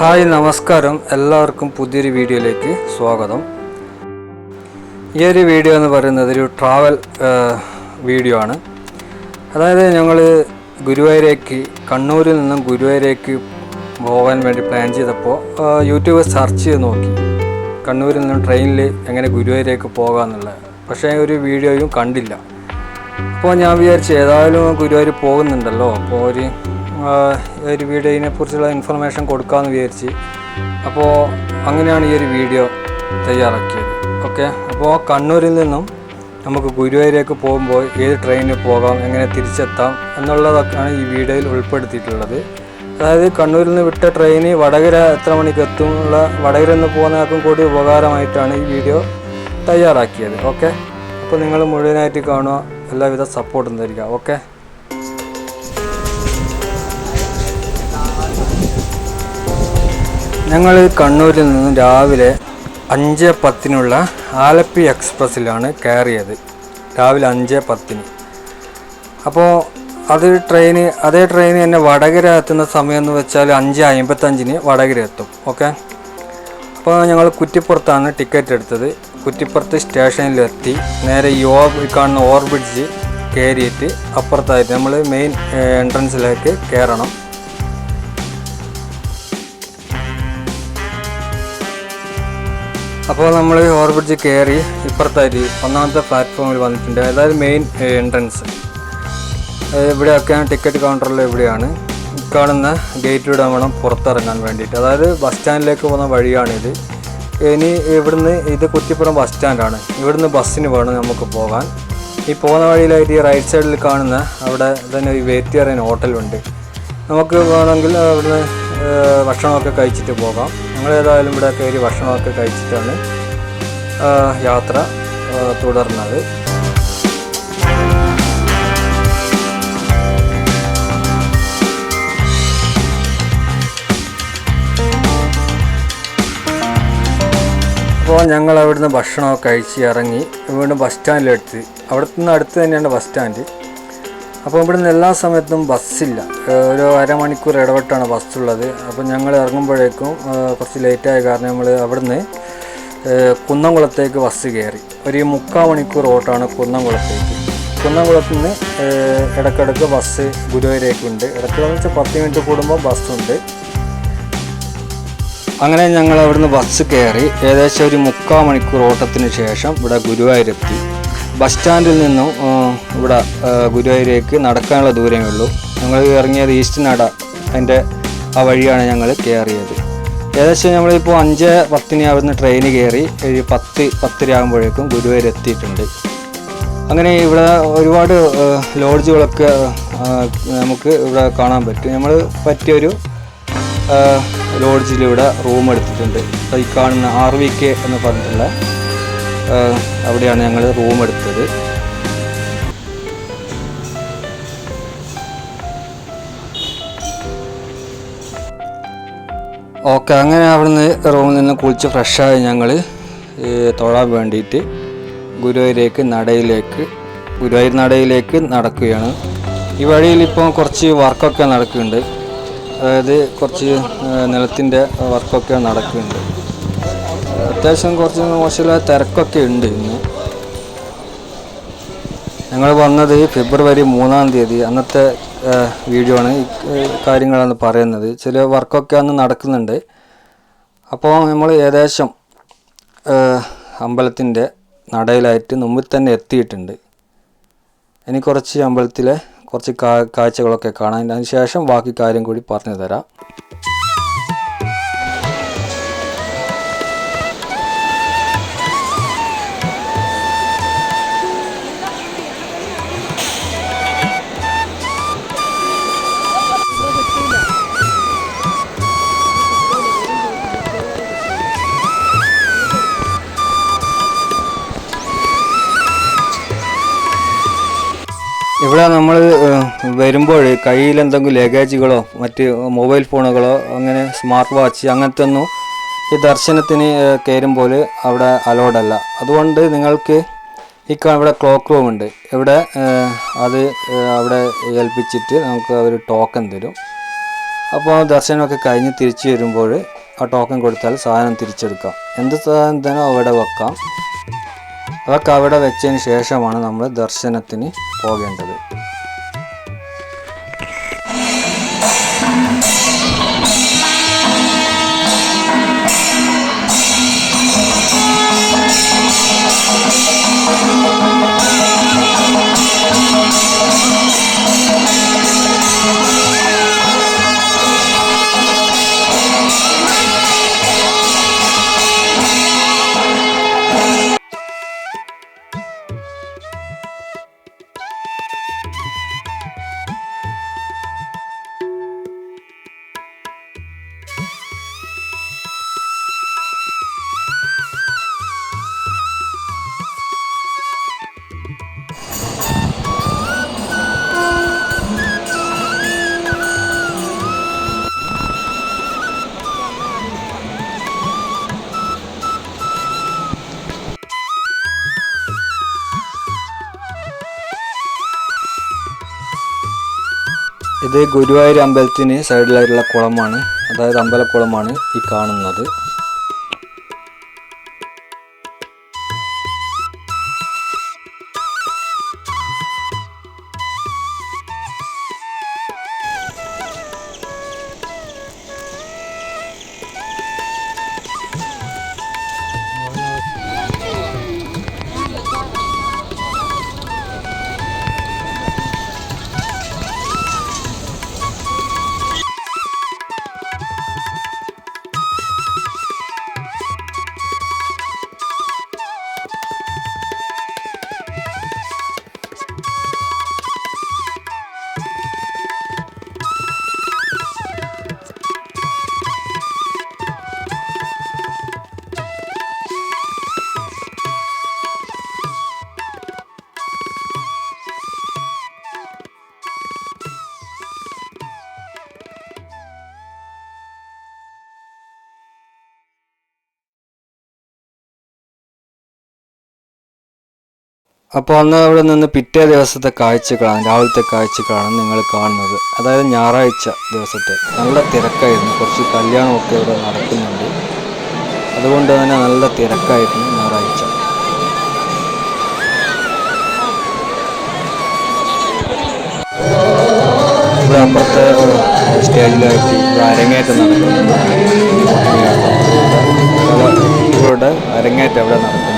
Hi നമസ്കാരം. എല്ലാവർക്കും പുതിയൊരു വീഡിയോയിലേക്ക് സ്വാഗതം. ഈ ഒരു വീഡിയോ എന്ന് പറയുന്നത് ഒരു ട്രാവൽ വീഡിയോ ആണ്. അതായത് ഞങ്ങൾ ഗുരുവായൂരേക്ക് കണ്ണൂരിൽ നിന്നും ഗുരുവായൂരേക്ക് പോകാൻ വേണ്ടി പ്ലാൻ ചെയ്തപ്പോൾ യൂട്യൂബ് സെർച്ച് ചെയ്ത് നോക്കി. കണ്ണൂരിൽ നിന്നും ട്രെയിനിൽ എങ്ങനെ ഗുരുവായൂരേക്ക് പോകാമെന്നുള്ളത് പക്ഷേ ഒരു വീഡിയോയും കണ്ടില്ല. അപ്പോൾ ഞാൻ വിചാരിച്ചു ഏതായാലും ഗുരുവായൂർ പോകുന്നുണ്ടല്ലോ. അപ്പോൾ ഒരു ഒരു വീഡിയോയിനെ കുറിച്ചുള്ള ഇൻഫർമേഷൻ കൊടുക്കാമെന്ന് വിചാരിച്ച്. അപ്പോൾ അങ്ങനെയാണ് ഈ ഒരു വീഡിയോ തയ്യാറാക്കിയത്. ഓക്കെ അപ്പോൾ കണ്ണൂരിൽ നിന്നും നമുക്ക് ഗുരുവായൂരേക്ക് പോകുമ്പോൾ ഏത് ട്രെയിനിൽ പോകാം എങ്ങനെ തിരിച്ചെത്താം എന്നുള്ളതൊക്കെയാണ് ഈ വീഡിയോയിൽ ഉൾപ്പെടുത്തിയിട്ടുള്ളത്. അതായത് കണ്ണൂരിൽ നിന്ന് വിട്ട ട്രെയിന് വടകര എത്ര മണിക്ക് എത്തും? ഉള്ള വടകര നിന്ന് പോകുന്നതിനൊക്കെ കൂടി ഉപകാരമായിട്ടാണ് ഈ വീഡിയോ തയ്യാറാക്കിയത്. ഓക്കെ അപ്പോൾ നിങ്ങൾ മുഴുവനായിട്ട് കാണുക. എല്ലാവിധ സപ്പോർട്ടും തരിക. ഓക്കെ ഞങ്ങൾ കണ്ണൂരിൽ നിന്ന് രാവിലെ അഞ്ച് പത്തിനുള്ള ആലപ്പി എക്സ്പ്രസ്സിലാണ് കയറിയത്. രാവിലെ അഞ്ച് പത്തിന്. അപ്പോൾ അത് ട്രെയിന് അതേ ട്രെയിൻ തന്നെ വടകര എത്തുന്ന സമയം എന്ന് വെച്ചാൽ അഞ്ച് അമ്പത്തഞ്ചിന് വടകര എത്തും. ഓക്കെ? അപ്പോൾ ഞങ്ങൾ കുറ്റിപ്പുറത്താണ് ടിക്കറ്റ് എടുത്തത്. കുറ്റിപ്പുറത്ത് സ്റ്റേഷനിലെത്തി. നേരെ ഈ ഓർ കാണുന്ന ഓർബിഡ്ജ് കയറിയിട്ട് അപ്പുറത്തായിട്ട് നമ്മൾ മെയിൻ എൻട്രൻസിലേക്ക് കയറണം. അപ്പോൾ നമ്മൾ ഓവർബ്രിഡ്ജ് കയറി ഇപ്പുറത്തായിട്ട് ഒന്നാമത്തെ പ്ലാറ്റ്ഫോമിൽ വന്നിട്ടുണ്ട്. അതായത് മെയിൻ എൻട്രൻസ് ഇവിടെയൊക്കെയാണ് ടിക്കറ്റ് കൗണ്ടറിൽ എവിടെയാണ് ഈ കാണുന്ന ഗേറ്റിലൂടെ വേണം പുറത്തിറങ്ങാൻ വേണ്ടിയിട്ട്. അതായത് ബസ് സ്റ്റാൻഡിലേക്ക് പോകുന്ന വഴിയാണിത്. ഇനി ഇവിടുന്ന് ഇത് കുറ്റിപ്പുറം ബസ് സ്റ്റാൻഡാണ് ഇവിടുന്ന് ബസ്സിന് വേണം നമുക്ക് പോകാൻ. ഈ പോകുന്ന വഴിയിലായിട്ട് ഈ റൈറ്റ് സൈഡിൽ കാണുന്ന അവിടെ തന്നെ ഒരു വെജിറ്റേറിയൻ ഹോട്ടലുണ്ട് നമുക്ക് വേണമെങ്കിൽ അവിടുന്ന് ഭക്ഷണമൊക്കെ കഴിച്ചിട്ട് പോകാം. ഞങ്ങൾ ഏതായാലും ഇവിടെ കയറി ഭക്ഷണമൊക്കെ കഴിച്ചിട്ടാണ് യാത്ര തുടർന്നത്. അപ്പോൾ ഞങ്ങൾ അവിടുന്ന് ഭക്ഷണമൊക്കെ കഴിച്ച് ഇറങ്ങി വീണ്ടും ബസ് സ്റ്റാൻഡിലെടുത്ത് അവിടെ നിന്ന് അടുത്ത് തന്നെയാണ് ബസ് സ്റ്റാൻഡ്. അപ്പോൾ ഇവിടുന്ന് എല്ലാ സമയത്തും ബസ്സില്ല. ഒരു അരമണിക്കൂർ ഇടപെട്ടാണ് ബസ്സുള്ളത്. അപ്പോൾ ഞങ്ങൾ ഇറങ്ങുമ്പോഴേക്കും കുറച്ച് ലേറ്റായ കാരണം നമ്മൾ അവിടുന്ന് കുന്നംകുളത്തേക്ക് ബസ് കയറി. ഒരു മുക്കാൽ മണിക്കൂർ ഓട്ടാണ് കുന്നംകുളത്തേക്ക്. കുന്നംകുളത്ത് നിന്ന് ഇടക്കിടക്ക് ബസ് ഗുരുവായൂരേക്കുണ്ട് ഇടയ്ക്കിടയ്ക്ക് വെച്ചാൽ പത്ത് മിനിറ്റ് കൂടുമ്പോൾ ബസ്സുണ്ട്. അങ്ങനെ ഞങ്ങൾ അവിടുന്ന് ബസ് കയറി. ഏകദേശം ഒരു മുക്കാൽ മണിക്കൂർ ഓട്ടത്തിന് ശേഷം ഇവിടെ ഗുരുവായൂരെത്തി. ബസ് സ്റ്റാൻഡിൽ നിന്നും ഇവിടെ ഗുരുവായൂരേക്ക് നടക്കാനുള്ള ദൂരമേ ഉള്ളൂ. ഞങ്ങൾ ഇറങ്ങിയത് ഈസ്റ്റ് നട അതിന്റെ ആ വഴിയാണ് ഞങ്ങൾ കയറിയത്. ഏകദേശം നമ്മളിപ്പോൾ അഞ്ച് പത്തിന് അവിടുന്ന് ട്രെയിന് കയറി ഒരു പത്ത് പത്തരയാകുമ്പോഴേക്കും ഗുരുവായൂർ എത്തിയിട്ടുണ്ട്. അങ്ങനെ ഇവിടെ ഒരുപാട് ലോഡ്ജുകളൊക്കെ നമുക്ക് ഇവിടെ കാണാൻ പറ്റും. നമ്മൾ പറ്റിയൊരു ലോഡ്ജിൽ ഇവിടെ റൂം എടുത്തിട്ടുണ്ട്. ഈ കാണുന്ന ആർ വി കെ എന്ന് പറഞ്ഞിട്ടുള്ള അവിടെയാണ് ഞങ്ങൾ റൂം എടുത്തത്. ഓക്കെ അങ്ങനെ അവിടുന്ന് റൂമിൽ നിന്ന് കുളിച്ച് ഫ്രഷായി ഞങ്ങൾ തൊഴാൻ വേണ്ടിയിട്ട് ഗുരുവായൂരേക്ക് നടയിലേക്ക് ഗുരുവായൂർ നടയിലേക്ക് നടക്കുകയാണ്. ഈ വഴിയിൽ ഇപ്പോൾ കുറച്ച് വർക്കൊക്കെ നടക്കുന്നുണ്ട്. അതായത് കുറച്ച് നിലത്തിന്റെ വർക്കൊക്കെ നടക്കുന്നുണ്ട്. അത്യാവശ്യം കുറച്ച് മോശമുള്ള തിരക്കൊക്കെ ഉണ്ട് ഇന്ന്. ഞങ്ങൾ വന്നത് ഫെബ്രുവരി മൂന്നാം തീയതി അന്നത്തെ വീഡിയോ ആണ്. കാര്യങ്ങളാണ് പറയുന്നത്. ചില വർക്കൊക്കെ അന്ന് നടക്കുന്നുണ്ട്. അപ്പോൾ നമ്മൾ ഏകദേശം അമ്പലത്തിന്റെ നടയിലായിട്ട് മുമ്പിൽ തന്നെ എത്തിയിട്ടുണ്ട്. ഇനി കുറച്ച് അമ്പലത്തിലെ കുറച്ച് കാഴ്ചകളൊക്കെ കാണാൻ. അതിന് ശേഷം ബാക്കി കാര്യം കൂടി പറഞ്ഞു തരാം. ഇവിടെ നമ്മൾ വരുമ്പോൾ കയ്യിൽ എന്തെങ്കിലും ലഗേജുകളോ മറ്റ് മൊബൈൽ ഫോണുകളോ അങ്ങനെ സ്മാർട്ട് വാച്ച് അങ്ങനത്തെ ഒന്നും ഈ ദർശനത്തിന് കയറുമ്പോൾ അവിടെ അലോഡല്ല അതുകൊണ്ട് നിങ്ങൾക്ക് ഈ ഇവിടെ ക്ലോക്ക് റൂം ഉണ്ട്. ഇവിടെ അത് അവിടെ ഏൽപ്പിച്ചിട്ട് നമുക്ക് അവർ ടോക്കൺ തരും. അപ്പോൾ ദർശനമൊക്കെ കഴിഞ്ഞ് തിരിച്ചു വരുമ്പോൾ ആ ടോക്കൺ കൊടുത്താൽ സാധനം തിരിച്ചെടുക്കാം. എന്ത് സാധനം തന്നെ അവിടെ വെക്കാം. അതൊക്കെ അവിടെ വെച്ചതിന് ശേഷമാണ് നമ്മൾ ദർശനത്തിന് പോകേണ്ടത്. ഇത് ഗുരുവായൂർ അമ്പലത്തിന് സൈഡിലായിട്ടുള്ള കുളമാണ്. അതായത് അമ്പലക്കുളമാണ് ഈ കാണുന്നത്. അപ്പോൾ അന്ന് അവിടെ നിന്ന് പിറ്റേ ദിവസത്തെ കാഴ്ചകളാണ് രാവിലത്തെ കാഴ്ചകളാണ് നിങ്ങൾ കാണുന്നത്. അതായത് ഞായറാഴ്ച ദിവസത്തെ നല്ല തിരക്കായിരുന്നു. കുറച്ച് കല്യാണമൊക്കെ ഇവിടെ നടക്കുന്നുണ്ട്. അതുകൊണ്ട് തന്നെ നല്ല തിരക്കായിരുന്നു ഞായറാഴ്ച. ഇവിടെ അപ്പുറത്തെ സ്റ്റേജിലായിട്ട് ഇവിടെ അരങ്ങേറ്റം നടക്കുന്നുണ്ട്. ഇവരുടെ അരങ്ങേറ്റം അവിടെ നടക്കുന്നുണ്ടായിരുന്നു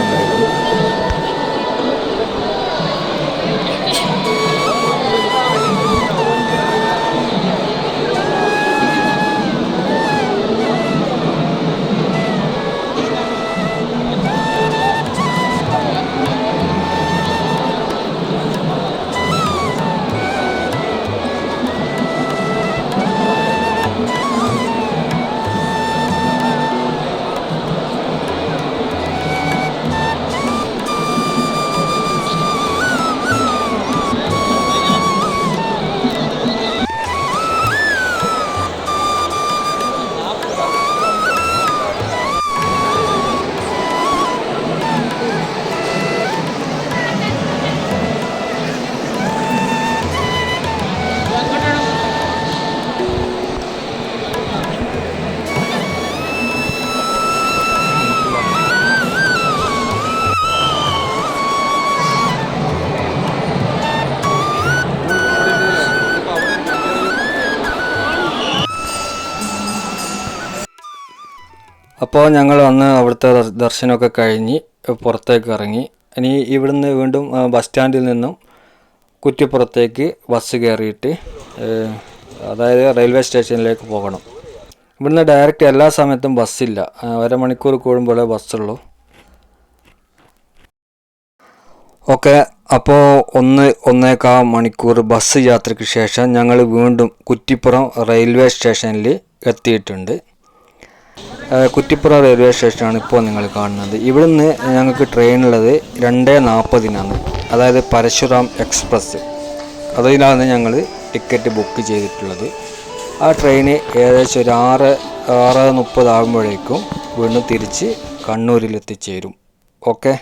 അപ്പോൾ ഞങ്ങൾ വന്ന് അവിടുത്തെ ദർ- ദർശനമൊക്കെ കഴിഞ്ഞ് പുറത്തേക്ക് ഇറങ്ങി. ഇനി ഇവിടുന്ന് വീണ്ടും ബസ് സ്റ്റാൻഡിൽ നിന്നും കുറ്റിപ്പുറത്തേക്ക് ബസ് കയറിയിട്ട് അതായത് റെയിൽവേ സ്റ്റേഷനിലേക്ക് പോകണം. ഇവിടുന്ന് ഡയറക്റ്റ് എല്ലാ സമയത്തും ബസ്സില്ല. ഒരമണിക്കൂർ കൂടുമ്പോഴേ ബസ്സുള്ളൂ. ഓക്കെ അപ്പോൾ ഒന്ന് ഒന്നേക്കാ മണിക്കൂർ ബസ് യാത്രയ്ക്ക് ശേഷം ഞങ്ങൾ വീണ്ടും കുറ്റിപ്പുറം റെയിൽവേ സ്റ്റേഷനിൽ എത്തിയിട്ടുണ്ട്. കുറ്റിപ്പുറം റെയിൽവേ സ്റ്റേഷനാണ് ഇപ്പോൾ നിങ്ങൾ കാണുന്നത്. ഇവിടുന്ന് ഞങ്ങൾക്ക് ട്രെയിൻ ഉള്ളത് രണ്ട് നാൽപ്പതിനാണ്. അതായത് പരശുറാം എക്സ്പ്രസ് അതിലാണ് ഞങ്ങൾ ടിക്കറ്റ് ബുക്ക് ചെയ്തിട്ടുള്ളത്. ആ ട്രെയിന് ഏകദേശം ഒരു ആറ് ആറ് മുപ്പതാകുമ്പോഴേക്കും വീണ്ടും തിരിച്ച് കണ്ണൂരിൽ എത്തിച്ചേരും. ഓക്കെ